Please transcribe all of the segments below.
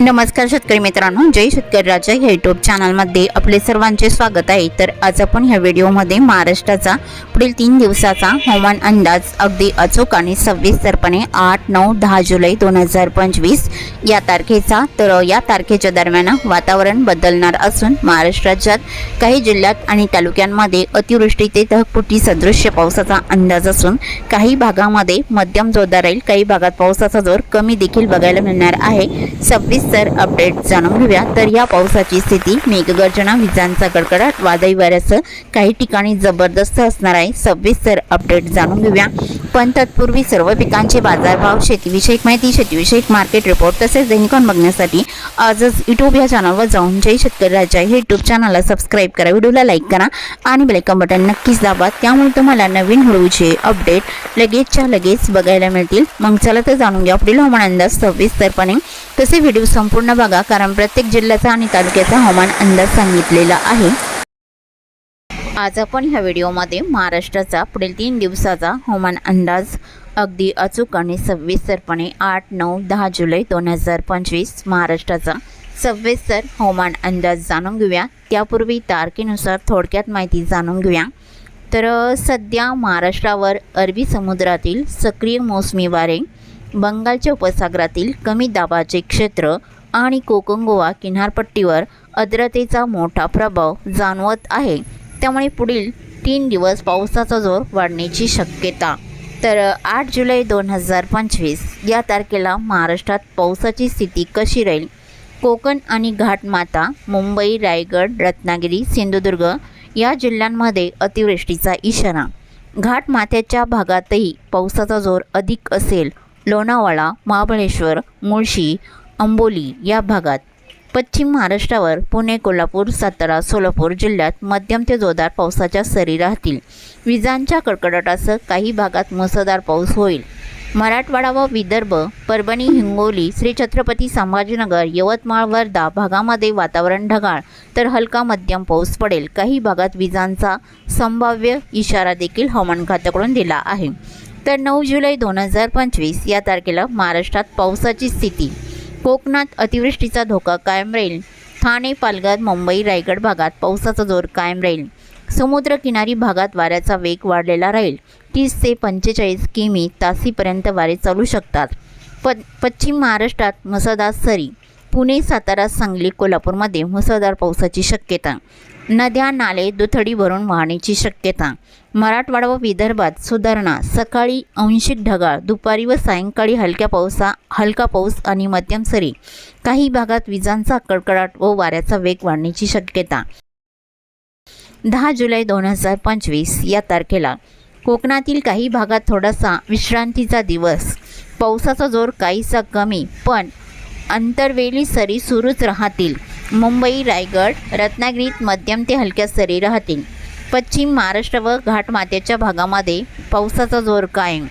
नमस्कार शेतकरी मित्रांनो जय शेतकरी राजा या युट्यूब चॅनलमध्ये आपले सर्वांचे स्वागत आहे. तर आज आपण ह्या व्हिडिओमध्ये महाराष्ट्राचा पुढील तीन दिवसाचा हवामान अंदाज अगदी अचूक आणि सविस्तरपणे आठ नऊ दहा जुलै दोन हजार पंचवीस या तारखेचा तर या तारखेच्या दरम्यान वातावरण बदलणार असून महाराष्ट्राच्यात काही जिल्ह्यात आणि तालुक्यांमध्ये अतिवृष्टी ते ढगफुटी सदृश्य पावसाचा अंदाज असून काही भागामध्ये मध्यम जोरदार राहील. काही भागात पावसाचा जोर कमी देखील बघायला मिळणार आहे. सव्वीस सविस्तर अपडेट जाणून घेऊया. तर या पावसाची स्थिती मेघगर्जना विजांचा कडकडाट वादळी वाऱ्यासह काही ठिकाणी जबरदस्त असणार आहे. सविस्तर अपडेट जाणून घेऊया. पण तत्पूर्वी सर्व पिकांचे बाजारभाव शेतीविषयक माहिती शेतीविषयक मार्केट रिपोर्ट तसेच दैनिकॉन बघण्यासाठी आजच युट्यूब या चॅनलवर जाऊन जय शेतकरी राजा हे युट्यूब चॅनलला सबस्क्राईब करा. व्हिडिओला लाईक करा आणि बेलायकन बटन नक्कीच दाबा. त्यामुळे तुम्हाला नवीन हळूचे अपडेट लगेचच्या लगेच बघायला मिळतील. मग चला तर जाणून घ्या. पुढील हवामान अंदाज सविस्तरपणे तसे व्हिडिओ संपूर्ण बघा कारण प्रत्येक जिल्ह्याचा आणि तालुक्याचा हवामान अंदाज सांगितलेला आहे. आज आपण ह्या व्हिडिओमध्ये महाराष्ट्राचा पुढील तीन दिवसाचा हवामान अंदाज अगदी अचूक आणि सविस्तरपणे आठ नऊ दहा जुलै दोन हजार पंचवीस महाराष्ट्राचा सविस्तर हवामान अंदाज जाणून घेऊया. त्यापूर्वी तारखेनुसार थोडक्यात माहिती जाणून घेऊया. तर सध्या महाराष्ट्रावर अरबी समुद्रातील सक्रिय मोसमी वारे बंगालच्या उपसागरातील कमी दाबाचे क्षेत्र आणि कोकण गोवा किनारपट्टीवर आर्द्रतेचा मोठा प्रभाव जाणवत आहे. त्यामुळे पुढील तीन दिवस पावसाचा जोर वाढण्याची शक्यता. तर आठ जुलै दोन हजार पंचवीस या तारखेला महाराष्ट्रात पावसाची स्थिती कशी राहील? कोकण आणि घाटमाता मुंबई रायगड रत्नागिरी सिंधुदुर्ग या जिल्ह्यांमध्ये अतिवृष्टीचा इशारा. घाटमाथ्याच्या भागातही पावसाचा जोर अधिक असेल. लोणावळा महाबळेश्वर मुळशी अंबोली या भागात पश्चिम महाराष्ट्रावर पुणे कोल्हापूर सातारा सोलापूर जिल्ह्यात मध्यम ते जोरदार पावसाच्या सरी राहतील. विजांच्या कडकडाटासह काही भागात मुसळधार पाऊस होईल. मराठवाडा व विदर्भ परभणी हिंगोली श्री छत्रपती संभाजीनगर यवतमाळ वर्धा भागामध्ये वातावरण ढगाळ तर हलका मध्यम पाऊस पडेल. काही भागात विजांचा संभाव्य इशारा देखील हवामान खात्याकडून दिला आहे. तर नऊ जुलै दोन हजार पंचवीस या तारखेला महाराष्ट्रात पावसाची स्थिती कोकणात अतिवृष्टीचा धोका कायम राहील. ठाणे पालघर मुंबई रायगड भागात पावसाचा जोर कायम राहील. समुद्रकिनारी भागात वाऱ्याचा वेग वाढलेला राहील. तीस ते पंचेचाळीस किमी तासीपर्यंत वारे चालू शकतात. प पश्चिम महाराष्ट्रात मुसळधार सरी पुणे सातारा सांगली कोल्हापूरमध्ये मुसळधार पावसाची शक्यता. नद्या नाले दुथडी भरून वाहण्याची शक्यता. मराठवाडा व विदर्भात सुधारणा सकाळी आंशिक ढगाळ दुपारी व सायंकाळी हलक्या पावसा हलका पाऊस आणि मध्यम सरी. काही भागात विजांचा कडकडाट व वाऱ्याचा वेग वाढण्याची शक्यता. दहा जुलै दोन हजार पंचवीस या तारखेला कोकणातील काही भागात थोडासा विश्रांतीचा दिवस. पावसाचा जोर काहीसा कमी पण अंतरवेली सरी सुरूच राहतील. मुंबई रायगड रत्नागिरीत मध्यम ते हलक्या सरी राहतील. पश्चिम महाराष्ट्र व घाटमाथ्याच्या भागामध्ये पावसाचा जोर कायम.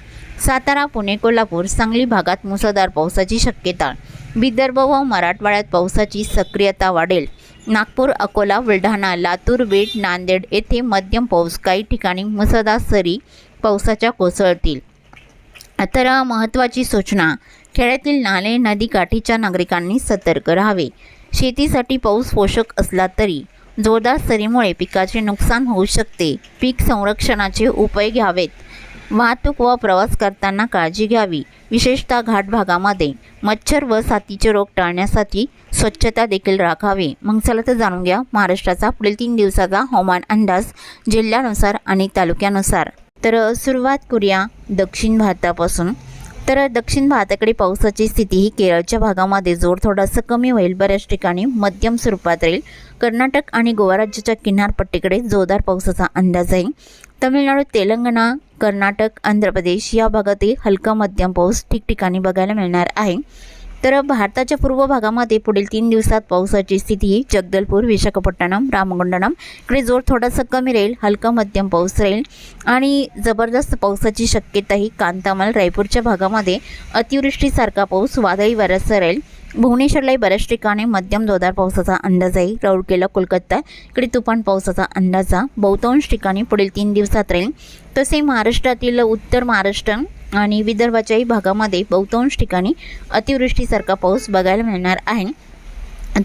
सातारा पुणे कोल्हापूर सांगली भागात मुसळधार पावसाची शक्यता. विदर्भ व मराठवाड्यात पावसाची सक्रियता वाढेल. नागपूर अकोला बुलढाणा लातूर बीड नांदेड येथे मध्यम पाऊस काही ठिकाणी मुसळधार सरी पावसाच्या कोसळतील. तर महत्त्वाची सूचना. खेड्यातील नाले नदीकाठीच्या नागरिकांनी सतर्क राहावे. शेतीसाठी पाऊस पोषक असला तरी जोरदार सरीमुळे पिकाचे नुकसान होऊ शकते. पीक संरक्षणाचे उपाय घ्यावेत. वाहतूक व प्रवास करताना काळजी घ्यावी. विशेषतः घाट भागामध्ये मच्छर व साथीचे रोग टाळण्यासाठी स्वच्छता देखील राखावी. मग चला तर जाणून घ्या महाराष्ट्राचा पुढील तीन दिवसाचा हवामान अंदाज जिल्ह्यानुसार आणि तालुक्यानुसार. तर सुरुवात करूया दक्षिण भारतापासून. तर दक्षिण भारताकडे पावसाची स्थिती ही केरळच्या भागामध्ये जोर थोडासा कमी होईल. बऱ्याच ठिकाणी मध्यम स्वरूपात राहील. कर्नाटक आणि गोवा राज्याच्या किनारपट्टीकडे जोरदार पावसाचा अंदाज आहे. तमिळनाडू तेलंगणा कर्नाटक आंध्र प्रदेश या भागातही हलका मध्यम पाऊस ठिकठिकाणी बघायला मिळणार आहे. तर भारताच्या पूर्व भागामध्ये पुढील तीन दिवसात पावसाची स्थिती ही जगदलपूर विशाखापट्टणम रामगुंडणम इकडे जोर थोडासा कमी राहील हलका मध्यम पाऊस राहील आणि जबरदस्त पावसाची शक्यताही कांतामल रायपूरच्या भागामध्ये अतिवृष्टीसारखा पाऊस वादळी वाऱ्यासह राहील. भुवनेश्वरलाही बऱ्याच ठिकाणी मध्यम जोरदार पावसाचा अंदाज आहे राऊरकेला कोलकाता इकडे तुफान पावसाचा अंदाज आहे बहुतांश ठिकाणी पुढील तीन दिवसात राहील. तसे महाराष्ट्रातील उत्तर महाराष्ट्र आणि विदर्भाच्याही भागामध्ये बहुतांश ठिकाणी अतिवृष्टीसारखा पाऊस बघायला मिळणार आहे.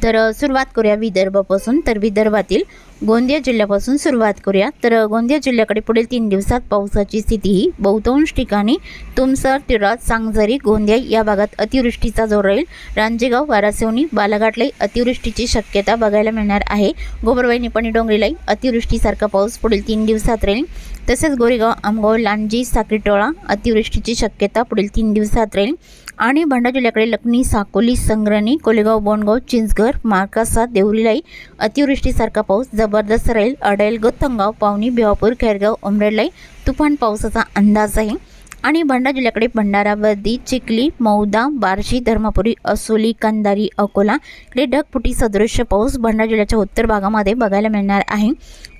तर सुरुवात करूया विदर्भापासून. तर विदर्भातील गोंदिया जिल्ह्यापासून सुरुवात करूया. तर गोंदिया जिल्ह्याकडे पुढील तीन दिवसात पावसाची स्थिती ही बहुतांश ठिकाणी तुमसर तिराज सांगझरी गोंदिया या भागात अतिवृष्टीचा जोर राहील. रांजेगाव वारासिवनी बालाघाटलाही अतिवृष्टीची शक्यता बघायला मिळणार आहे. गोबरवाई निपाणी डोंगरीलाही अतिवृष्टीसारखा पाऊस पुढील तीन दिवसात राहील. तसेच गोरेगाव आमगाव लांजी साक्रीटोळा अतिवृष्टीची शक्यता पुढील तीन दिवसात राहील. आणि भंडारा जिल्ह्याकडे लखनी साकोली संग्रणी कोलेगाव बोंडगाव चिंचघर मार्कासा देवरीलाई अतिवृष्टीसारखा पाऊस जबरदस्त राहील अडेल गत्तंगाव पावनी भिवापूर खैरगाव उमरेडलाई तुफान पावसाचा अंदाज आहे. आणि भंडारा जिल्ह्याकडे भंडारा वर्दी चिखली मौदा बार्शी धर्मपुरी असोली कंदारी अकोला इकडे ढगफुटी सदृश्य पाऊस भंडारा जिल्ह्याच्या उत्तर भागामध्ये बघायला मिळणार आहे.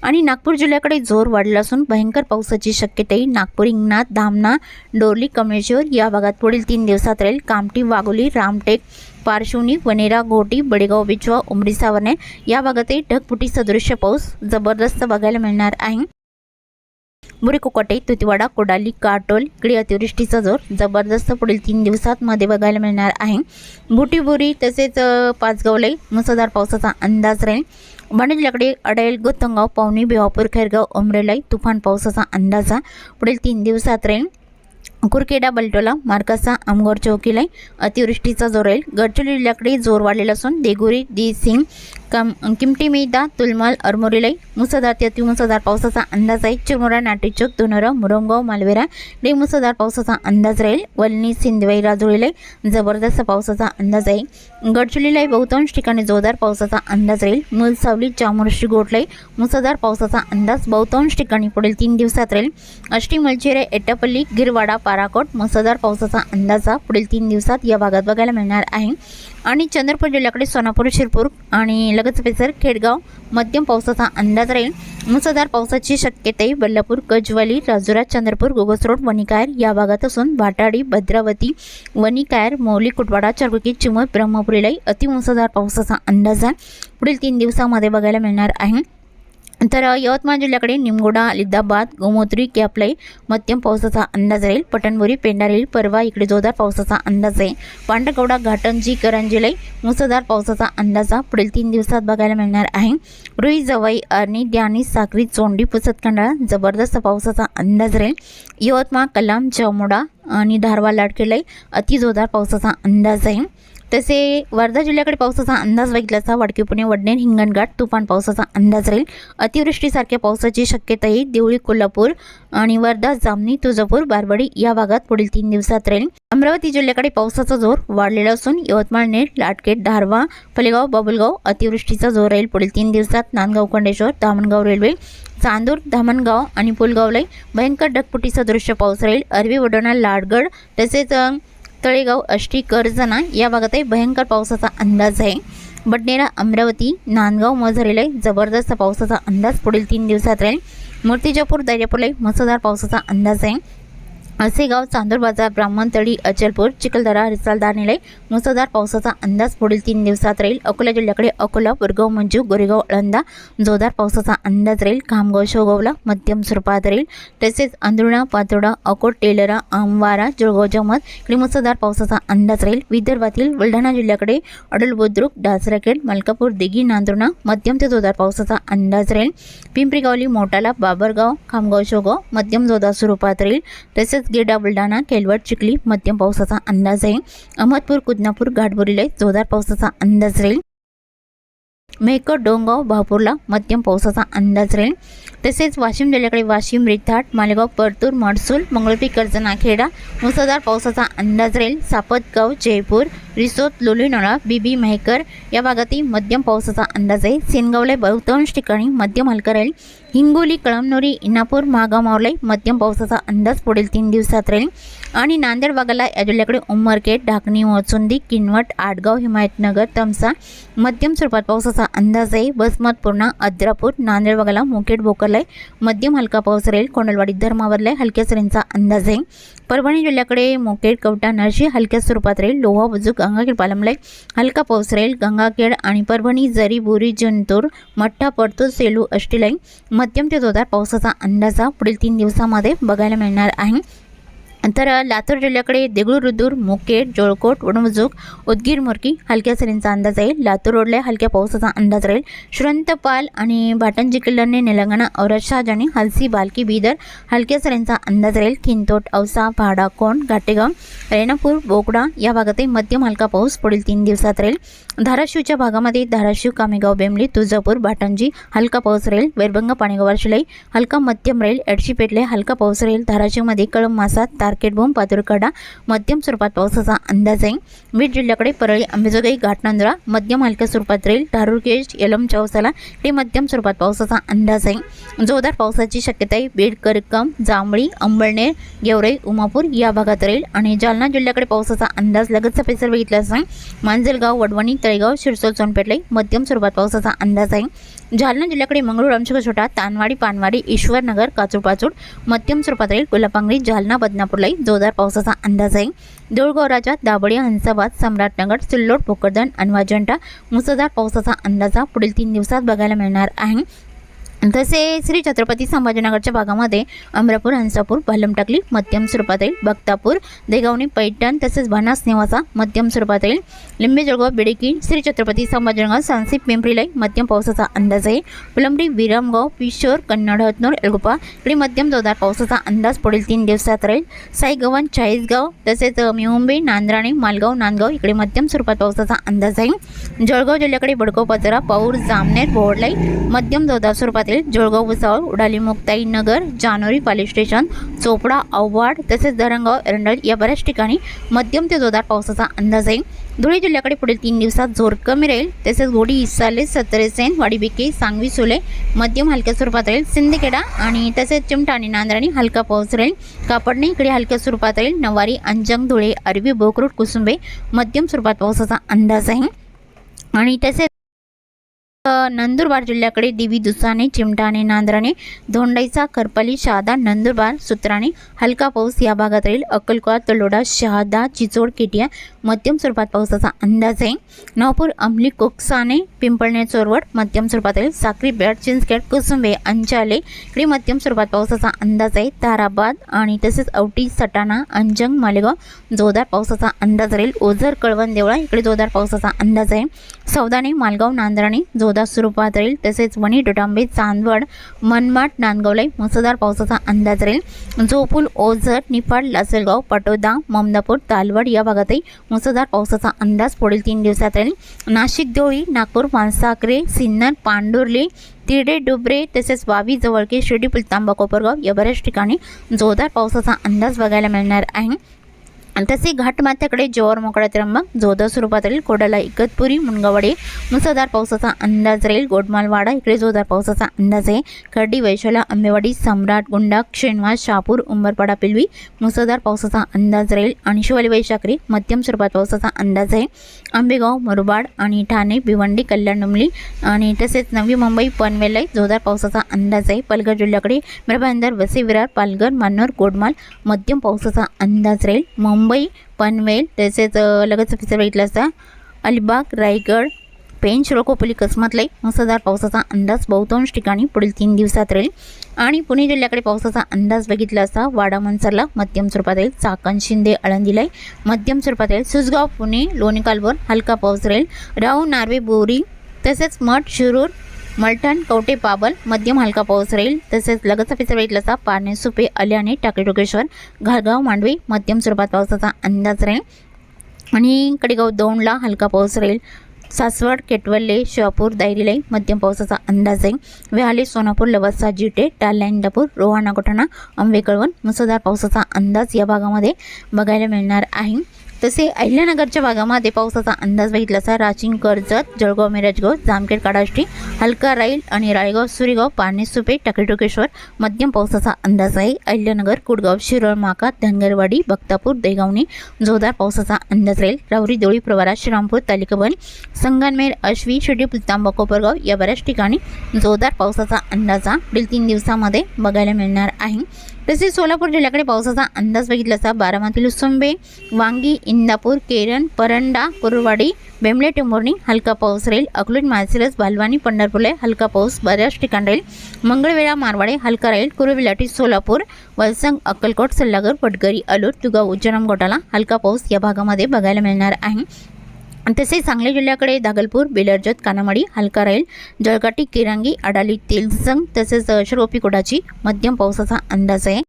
आणि नागपूर जिल्ह्याकडे जोर वाढला असून भयंकर पावसाची शक्यताही नागपूर इंगनाथ धामणा डोरली कमेश्वर या भागात पुढील तीन दिवसात राहील कामठी वाघोली रामटेक पार्श्वनी वनेरा घोटी बडेगाव बिचवा उमरी सावरणे या भागातही ढगफुटी सदृश्य पाऊस जबरदस्त बघायला मिळणार आहे. बुरेकोकटे तुतीवाडा कोडाली काटोल इकडे अतिवृष्टीचा जोर जबरदस्त पुढील तीन दिवसात मध्ये बघायला मिळणार आहे. बुटीबुरी तसेच अ, मुसळधार पावसाचा अंदाज राहील. भांडे जिल्ह्याकडे अडेल गोतंगाव पावनी भिवापूर खैरगाव उमरेलाई तुफान पावसाचा अंदाज हा पुढील तीन दिवसात राहील. कुरखेडा बलटोला मार्कासा आमगोर चौकीला अतिवृष्टीचा जोर राहील. गडचिरोली जिल्ह्याकडे जोर वाढलेला असून देगुरी दी सिंग काम किमटी मेदा तुलमाल अरमोरीलाई मुसळधार ते अतिमुसळधार पावसाचा अंदाज आहे. चिरमुरा नाटेचोक दोनोरा मुरमगाव मालवेरा. डे मुसळधार पावसाचा अंदाज राहील. वलनी सिंदवाई राजुळीलाई जबरदस्त पावसाचा अंदाज आहे. गडचिरोलीलाही बहुतांश ठिकाणी जोरदार पावसाचा अंदाज राहील. मुलसावली चामोर्शी गोटलाई मुसळधार पावसाचा अंदाज बहुतांश ठिकाणी पुढील तीन दिवसात राहील. अष्टी मलचेरे एटापल्ली गिरवाडा पाराकोट मुसळधार पावसाचा अंदाज पुढील तीन दिवसात या भागात बघायला मिळणार आहे. आणि चंद्रपूर जिल्ह्याकडे सोनापूर शिरपूर आणि लगत पेसर खेडगाव मध्यम पावसाचा अंदाज राहील. मुसळधार पावसाची शक्यताही बल्लापूर गजवाली राजुरा चंद्रपूर गोगसरोड वणिकायर या भागात असून भाटाडी भद्रावती वणिकायर मौली कुटवाडा चरकुकी चिमूर ब्रह्मपुरीलाही अतिमुसळधार पावसाचा अंदाज आहे. पुढील तीन दिवसामध्ये बघायला मिळणार आहे. तर यवतमाळ जिल्ह्याकडे निमगोडा अलिदाबाद गोमोत्री कॅपलाई मध्यम पावसाचा अंदाज राहील. पटणबोरी पेंडारेल परवा इकडे जोरदार पावसाचा अंदाज आहे. पांडगौडा घाटंजी करंजीलाई मुसळधार पावसाचा अंदाज हा पुढील तीन दिवसात बघायला मिळणार आहे. रुई जवाई अर्णी द्यानी साक्री चोंडी पुसतखंडाळा जबरदस्त पावसाचा अंदाज राहील. यवतमाळ कलाम चौमोडा आणि धारवा लाडकेलाई अतिजोरदार पावसाचा अंदाज आहे. तसे वर्धा जिल्ह्याकडे पावसाचा अंदाज बघितल्याचा वाडकी पुणे वडनेर हिंगणघाट तुफान पावसाचा अंदाज राहील. अतिवृष्टीसारख्या पावसाची शक्यताही देवळी कोल्हापूर आणि वर्धा जामनी तुळजापूर बारवाडी या भागात पुढील तीन दिवसात राहील. अमरावती जिल्ह्याकडे पावसाचा जोर वाढलेला असून यवतमाळ नेर लाटकेट धारवा फलेगाव बाबुलगाव अतिवृष्टीचा जोर राहील. पुढील तीन दिवसात नांदगाव खंडेश्वर धामणगाव रेल्वे चांदूर धामणगाव आणि पुलगावलाही भयंकर ढगफुटी दृश्य पाऊस राहील. अरबी वडोणा लाडगड तसेच तळेगाव अष्टी कर्जना या भागातही भयंकर पावसाचा अंदाज आहे. बडनेरा अमरावती नांदगाव मजरेला जबरदस्त पावसाचा अंदाज पुढील तीन दिवसात राहील. मूर्तिजापूर दर्यापूरला मुसळधार पावसाचा अंदाज आहे. असे गाव चांदूर बाजार ब्राह्मणतळी अचलपूर चिखलदरा निलय मुसळधार पावसाचा अंदाज पुढील तीन दिवसात राहील. अकोला जिल्ह्याकडे अकोला बुरगाव मंजू गोरेगाव अळंदा जोरदार पावसाचा अंदाज राहील. खामगाव शोगावला मध्यम स्वरूपात राहील. तसेच अंधुणा पातोडा अकोट टेलरा आमवारा जुळगाव जमत इकडे मुसळधार पावसाचा अंदाज राहील. विदर्भातील बुलढाणा जिल्ह्याकडे अडल बुद्रुक डासराखेड मलकापूर दिघी नांदुर्णा मध्यम ते जोरदार पावसाचा अंदाज राहील. पिंपरीगावली मोटाला बाबरगाव खामगाव शोगाव मध्यम जोरदार स्वरूपात राहील. तसेच गेडा बुलढाणा केलवड चिखली मध्यम पावसाचा अंदाज आहे अहमदपूर कुदनापूर घाटबोरीला जोरदार पावसाचा अंदाज राहील. मेहकर डोंगाव बापूरला मध्यम पावसाचा अंदाज राहील. तसेच वाशिम जिल्ह्याकडे वाशिम रिथाट मालेगाव परतूर मडसूल मंगळपी कर्जना खेडा मुसळधार पावसाचा अंदाज राहील. सापतगाव जयपूर रिसोत लोलीनोळा बीबी मेहकर या भागातही मध्यम पावसाचा अंदाज आहे. सेनगावला बहुतांश ठिकाणी मध्यम हलका राहील. हिंगोली कळमनुरी इनापूर मागामावलाई मध्यम पावसाचा अंदाज पुढील तीन दिवसात राहील. आणि नांदेड भागाला या जिल्ह्याकडे उमरखेड ढाकणी मोचुंदी किनवट आडगाव हिमायतनगर तमसा मध्यम स्वरूपात पावसाचा अंदाज आहे. बसमत पूर्णा अद्रापूर नांदेड भागाला मुखेड बोकरलाय मध्यम हलका पाऊस राहील कोंडलवाडी धर्मावरलाय हलक्या सरींचा अंदाज आहे. परभणी जिल्ह्याकडे मोकेड कवटा नरशी हलक्या स्वरूपात राहील. लोहा बुजुक गंगाखेड पालमलाय. हलका पाऊस राहील गंगाखेड आणि परभणी जरी बोरी जंतूर मठ्ठा पडतो सेलू अष्टीलाई मध्यम ते जोरदार पावसाचा अंदाज पुढील तीन दिवसामध्ये बघायला मिळणार आहे. तर लातूर जिल्ह्याकडे देगलूर मुकेट जोळकोट वडमुजुक उदगीर मुरकी हलक्या सरींचा अंदाज आहे. लातूर रोडला हलक्या पावसाचा अंदाज राहील. श्रंतपाल आणि भाटंजी किल्ल्याने निलंगणा औरत आणि हलसी बालकी बीदर हलक्या सरींचा अंदाज राहील. खिंतोट औसा भाडा कोण घाटेगाव रेणापूर बोकडा या भागातही मध्यम हलका पाऊस पुढील तीन दिवसात राहील. धाराशिवच्या भागामध्ये धाराशिव कामेगाव बेमली तुळजापूर भाटंजी हलका पाऊस राहील. वैरभंग पाणीगाव शिलाई हलका मध्यम राहील. एडशीपेटले हलका पाऊस राहील. धाराशिवमध्ये कळंब मासात मार्केट बोंब पातुरकडा मध्यम स्वरूपात पावसाचा अंदाज आहे. बीड जिल्ह्याकडे परळी अंबेजोगाई घाटनांदुरा मध्यम हलक्या स्वरूपात राहील धारूरकेज यलम चौसाला हे मध्यम स्वरूपात पावसाचा अंदाज आहे. जोरदार पावसाची शक्यता आहे. बीड करकम जांभळी अंबळनेर गेवराई उमापूर या भागात राहील आणि जालना जिल्ह्याकडे पावसाचा अंदाज लगतचा परिसर बघितला असता मांजलगाव वडवणी तळेगाव शिरसोल सोनपेटलाई मध्यम स्वरूपात पावसाचा अंदाज आहे. जालना जिल्ह्याकडे मंगळूर अंशक छोटा तानवाडी पानवाडी ईश्वरनगर काचूरपाचूड मध्यम स्वरूपात राहील कोल्हापांगरी जालना बदनापूरलाही जोरदार पावसाचा अंदाज आहे. देऊळगाव राजा दाबडी हंसाबाद सम्राटनगर सिल्लोड भोकरदन अनवाजंटा मुसळधार पावसाचा अंदाज पुढील तीन दिवसात बघायला मिळणार आहे. तसे श्री छत्रपती संभाजीनगरच्या भागामध्ये अमरापूर हंसापूर भालमटाकली मध्यम स्वरूपात येईल बक्तापूर देगावणी पैठण तसेच बनास निवासा मध्यम स्वरूपात येईल लिंबे जळगाव बिडकी श्री छत्रपती संभाजीनगर सांसी पिंपरीलाई मध्यम पावसाचा अंदाज आहे. फुलंबरी विरामगाव पिशोर कन्नड हतनूर एळगुपा इकडे मध्यम जोरदार पावसाचा अंदाज पुढील तीन दिवसात राहील. साईगव्हाण चाळीसगाव तसेच मुंबई नांद्राणे मालगाव नांदगाव इकडे मध्यम स्वरूपात पावसाचा अंदाज आहे. जळगाव जिल्ह्याकडे बडगाव पाचरा पाऊर जामनेर बोर्डलाई मध्यम जोरदार स्वरूपात येईल जळगाव भुसावळ उडाली मुक्ताई नगर जानोरी पाली स्टेशन चोपडा औवाड तसेच धरणगाव एरंडल या बऱ्याच ठिकाणी मध्यम ते जोरदार पावसाचा अंदाज आहे. धुळे जिल्ह्याकडे पुढील तीन दिवसात जोर कमी राहील. तसेच गोडी इसाले सत्तरेसेन वाडीबिके सांगवी सुले मध्यम हलक्या स्वरूपात राहील. सिंदखेडा आणि तसेच चिमटा आणि नांदराणी हलका पाऊस राहील. कापडणे इकडे हलक्या स्वरूपात राहील. नवारी अंजंग धुळे अरबी बोकरूट कुसुंबे मध्यम स्वरूपात पावसाचा अंदाज आहे. आणि तसेच नंदुरबार जिल्ह्याकडे दिवी दुसाने चिमटाने नांद्राने धोंडाईचा करपाली शहादा नंदुरबार सुत्राने हलका पाऊस या भागात राहील. अक्कलकोट तलोडा शहादा चिचोड केटिया मध्यम स्वरूपात पावसाचा अंदाज आहे. नवपूर अमली कोकसाने पिंपळणे चोरवड मध्यम स्वरूपात राहील. साक्री बेट चिंचखेड कुसुंबे अंचाले इकडे मध्यम स्वरूपात पावसाचा अंदाज आहे. ताराबाद आणि तसेच औटी सटाणा अंजंग मालेगाव जोरदार पावसाचा अंदाज राहील. ओझर कळवण देवळा इकडे जोरदार पावसाचा अंदाज आहे. सौदाने मालगाव नांदराणे जोरदार स्वरूपात राहील तसेच वणी डोटांबे चांदवड मनमाड नांदगावलाई मुसळधार पावसाचा अंदाज राहील. जोपूल ओझर निफाड लासलगाव पटोदा ममदापूर तालवड या भागातही मुसळधार पावसाचा अंदाज पुढील तीन दिवसात राहील. नाशिक देवळी नागपूर मानसाकरे सिन्नर पांडुर्ली तिरडे डुबरे तसेच वावी जवळके शिर्डी पुलतांबा कोपरगाव या बऱ्याच ठिकाणी जोरदार पावसाचा अंदाज बघायला मिळणार आहे. आणि तसे घाटमाथ्याकडे जोर मोकळा त्र्यंबक जोरदार स्वरूपातील राहील कोडाला इगतपुरी मुनगावाडे मुसळधार पावसाचा अंदाज राहील गोडमालवाडा इकडे जोरदार पावसाचा अंदाज आहे. खर्डी वैशाला आंबेवाडी सम्राट गुंडा शेणवास शहापूर उंबरपाडा पिलवी मुसळधार पावसाचा अंदाज राहील. आणि शिवाली वैशाखरी मध्यम स्वरूपात पावसाचा अंदाज आहे. आंबेगाव मुरबाड आणि ठाणे भिवंडी कल्याण डुमली आणि तसेच नवी मुंबई पनवेलाई जोरदार पावसाचा अंदाज आहे. पालघर जिल्ह्याकडे मिरभांदर वसे विरार पालघर मान्नोर गोडमाल मध्यम पावसाचा अंदाज राहील. मुंबई मुंबई पनवेल तसेच अ, लगतचा बघितला असता. अलिबाग रायगड पेंच रोकोपली कसमतलाई मुसळधार पावसाचा अंदाज बहुतांश ठिकाणी पुढील तीन दिवसात राहील. आणि पुणे जिल्ह्याकडे पावसाचा अंदाज बघितला असता वाडा मनसरला मध्यम स्वरूपात राहील चाकण शिंदे आळंदीलाई मध्यम स्वरूपात राहील सुसगाव पुणे लोणीकालवर हलका पाऊस राहील. राहू नार्वे बोरी तसेच मठ शिरूर मलठण कवटे पाबल मध्यम हलका पाऊस राहील. तसेच लगतचा पिसर पारणे सुपे अल्याने टाकळी टोकेश्वर घाळगाव मांडवी मध्यम स्वरूपात पावसाचा अंदाज राहील. आणि कडेगाव दोनला हलका पाऊस राहील. सासवड केटवल्ले शिवापूर दायरीलाई मध्यम पावसाचा अंदाज आहे व्याहाले सोनापूर लवासा जिटे टाला रोहाणा गोठाणा आंबेकळवण मुसळधार पावसाचा अंदाज या भागामध्ये बघायला मिळणार आहे. तसे अहिल्यानगरच्या भागामध्ये पावसाचा अंदाज बघितला असा राचिंग कर्जत जळगाव मिरजगाव जामखेड काडाष्टी हलका राईल आणि रायगाव सुरेगाव पारणे सुपे टाकळीटोकेश्वर मध्यम पावसाचा अंदाज आहे. अहिल्यानगर कुडगाव शिरोळ माका धनगरवाडी बक्तापूर देगावणी जोरदार पावसाचा अंदाज राहील. राहुरी देवळी प्रवारा श्रीरामपूर तालिकाबन संगनमेर अश्वी शिर्डी पुलतांबा कोपरगाव या बऱ्याच ठिकाणी जोरदार पावसाचा अंदाज पुढील तीन दिवसामध्ये बघायला मिळणार आहे. तसेच सोलापूर जिल्ह्याकडे पावसाचा अंदाज बघितला असता बारामती लुसुंबे वांगी इंदापूर केरन परंडा कुरवाडी बेंबले टेंभुर्णी हलका पाऊस राहील अकलूज माळशिरस बालवानी पंढरपूरला हलका पाऊस बऱ्याच ठिकाणी राहील मंगळवेळा मारवाडे हलका राहील कुरुविलाटी सोलापूर वलसंग अक्कलकोट सल्लागर पटगरी अलूर तुगाव उज्जैन गोटाला हलका पाऊस या भागामध्ये बघायला मिळणार आहे. तसेच सांगली जिल्ह्याकडे दागलपूर बेलर्जत कानामाडी हलका राहील जळगाटी किरांगी अडाली तेलसंग तसेच अ, शिरोपीकोडाची मध्यम पावसाचा अंदाज आहे.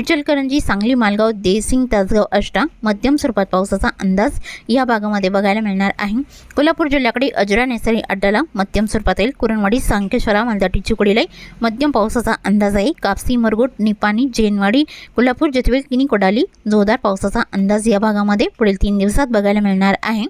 इचलकरंजी सांगली मालगाव देसिंग तासगाव अष्टा मध्यम स्वरूपात पावसाचा अंदाज या भागामध्ये बघायला मिळणार आहे. कोल्हापूर जिल्ह्याकडे अजरा नेसरी अड्डाला मध्यम स्वरूपात येईल कुरणवाडी सांकेश्वरा मालदाटी चिकोडीला मध्यम पावसाचा अंदाज आहे. कापसी मरगुट निपाणी जेनवाडी कोल्हापूर जेथवे किनी कोडाली जोरदार पावसाचा अंदाज या भागामध्ये पुढील तीन दिवसात बघायला मिळणार आहे.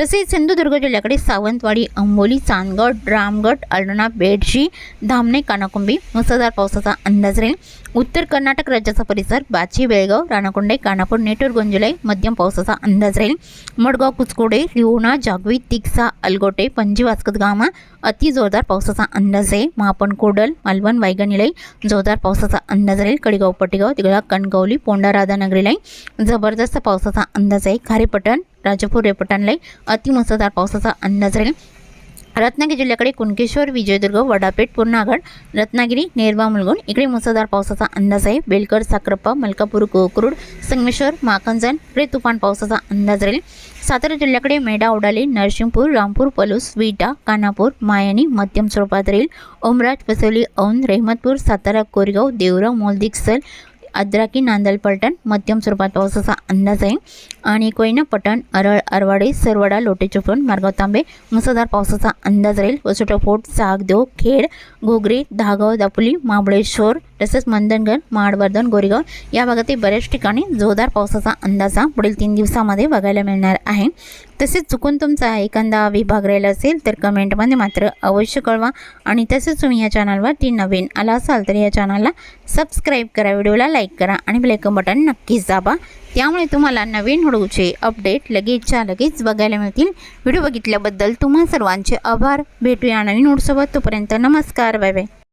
तसेच सिंधुदुर्ग जिल्ह्याकडे सावंतवाडी अंबोली चांदगड रामगड अळणा बेडशी धामणे कानाकुंबी मुसळधार पावसाचा अंदाज राहील. उत्तर कर्नाटक राज्याचा परिसर बाची बेळगाव राणाकुंडे कानापूर नेटूर गोंजुलाई मध्यम पावसाचा अंदाज राहील. मडगाव कुचकोडे रिवणा जागवी तिक्सा अलगोटे पणजी वास्कतगामा अति जोरदार पावसाचा अंदाज आहे महापण कोडल मालवण वायगणिलाई जोरदार पावसाचा अंदाज राहील. कडेगाव पटेगाव तिगळा कणकवली पोंडा राधानगरीलाई जबरदस्त पावसाचा अंदाज आहे खारेपटण राजापूर अति अतिमुसळधार पावसाचा अंदाज राहील. रत्नागिरी जिल्ह्याकडे कुणकेश्वर विजयदुर्ग वडापेठ पूर्णागड रत्नागिरी नेरवा मुलगुण इकडे मुसळधार पावसाचा अंदाज आहे. बेलकर साक्रप्पा मलकापूर कोकरूड संगमेश्वर माकंजन इकडे तुफान पावसाचा अंदाज राहील. सातारा जिल्ह्याकडे मेढा उडाले नरसिंहपूर रामपूर पलूस विटा कानापूर मायानी मध्यम स्वरूपात राहील. ओमराज पसोली औंध रेहमतपूर सातारा कोरेगाव देवराव मोलदिक्सल अद्राकी नांदल पलटण मध्यम स्वरूपात पावसाचा अंदाज आहे. आणि कोयना पटण अरळ अरवाडी सरवडा लोटे चिपळूण मार्गाव तांबे मुसळधार पावसाचा अंदाज राहील. वसुटा फोर्ट सागदेव खेड घोगरी दहागाव दापोली महाबळेश्वर तसेच मंदनगड माडवर्धन गोरेगाव या भागातील बऱ्याच ठिकाणी जोरदार पावसाचा अंदाजा पुढील तीन दिवसामध्ये बघायला मिळणार आहे. तसेच चुकून तुमचा एखादा विभाग राहिला असेल तर कमेंटमध्ये मात्र अवश्य कळवा आणि तसेच तुम्ही या चॅनलवरती नवीन आला असाल तर या चॅनलला सबस्क्राईब करा व्हिडिओला लाईक करा आणि बेलायकन बटन नक्कीच दाबा. त्यामुळे तुम्हाला नवीन हळूचे अपडेट लगेचच्या लगेच बघायला मिळतील. व्हिडिओ बघितल्याबद्दल तुम्हा सर्वांचे आभार. भेटूया नवीन नोटसोबत तोपर्यंत नमस्कार. Bye bye.